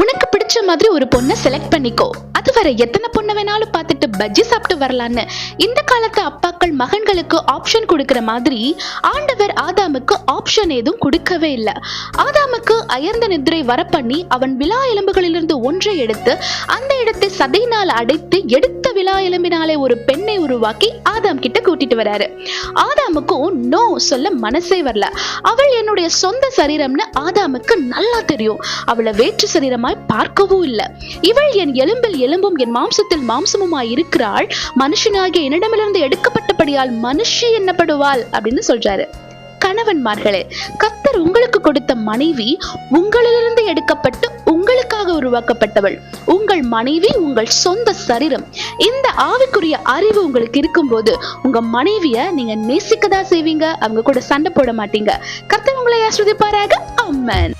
உனக்கு பிடிச்ச மாதிரி ஒரு பொண்ணை செலக்ட் பண்ணிக்கோ. அது வர எத்தனை பொண்ணை வேணாலும் பார்த்துட்டு பஜ்ஜி சாப்பிட்டு வரலான்னு. இந்த காலத்து அப்பாக்கள் மகன்களுக்கு ஆப்ஷன் கொடுக்கிற மாதிரி ஆண்டவர் ஆதாமுக்கு ஆப்ஷன் எதுவும் கொடுக்கவே இல்லை. ஆதாமுக்கு அயர்ந்த நிதிரை வர பண்ணி அவன் விழா எலும்புகளிலிருந்து ஒன்றை எடுத்து அந்த இடத்தை சதையினால் அடைத்து எடுத்த விழா எலும்பினாலே ஒரு பெண்ணை உருவாக்கி ஆதாம் கிட்ட கூட்டிட்டு வராரு. ஆதாமுக்கும் நோ சொல்ல மனசே வரல. அவள் என்னுடைய சொந்த சரீரம்னு ஆதாமுக்கு நல்லா தெரியும். அவளை வேற்று சரீரமாய் பார்க்கவும் இல்லை. இவள் என் எலும்பில் எலும்பும் என் மாம்சத்தில் மாம்சமுமாய் இருக்கிறாள். மனுஷனாகிய என்னிடமிருந்து எடுக்கப்பட்டபடியால் மனுஷி என்னப்படுவாள் அப்படின்னு சொல்றாரு. கணவன்மார்களே கத்தர் உங்களுக்கு கொடுத்த மனைவி உங்களிலிருந்து எடுக்கப்பட்டு உங்களுக்கு உருவாக்கப்பட்டவள். உங்கள் மனைவி உங்கள் சொந்த சரீரம். இந்த ஆவிக்குரிய அறிவு உங்களுக்கு இருக்கும்போது உங்க மனைவிய நீங்க நேசிக்கதா செய்வீங்க. அவங்க கூட சண்டை போட மாட்டீங்க. கர்த்தன் உங்களை ஆஸ்வதிப்பாராக அம்மன்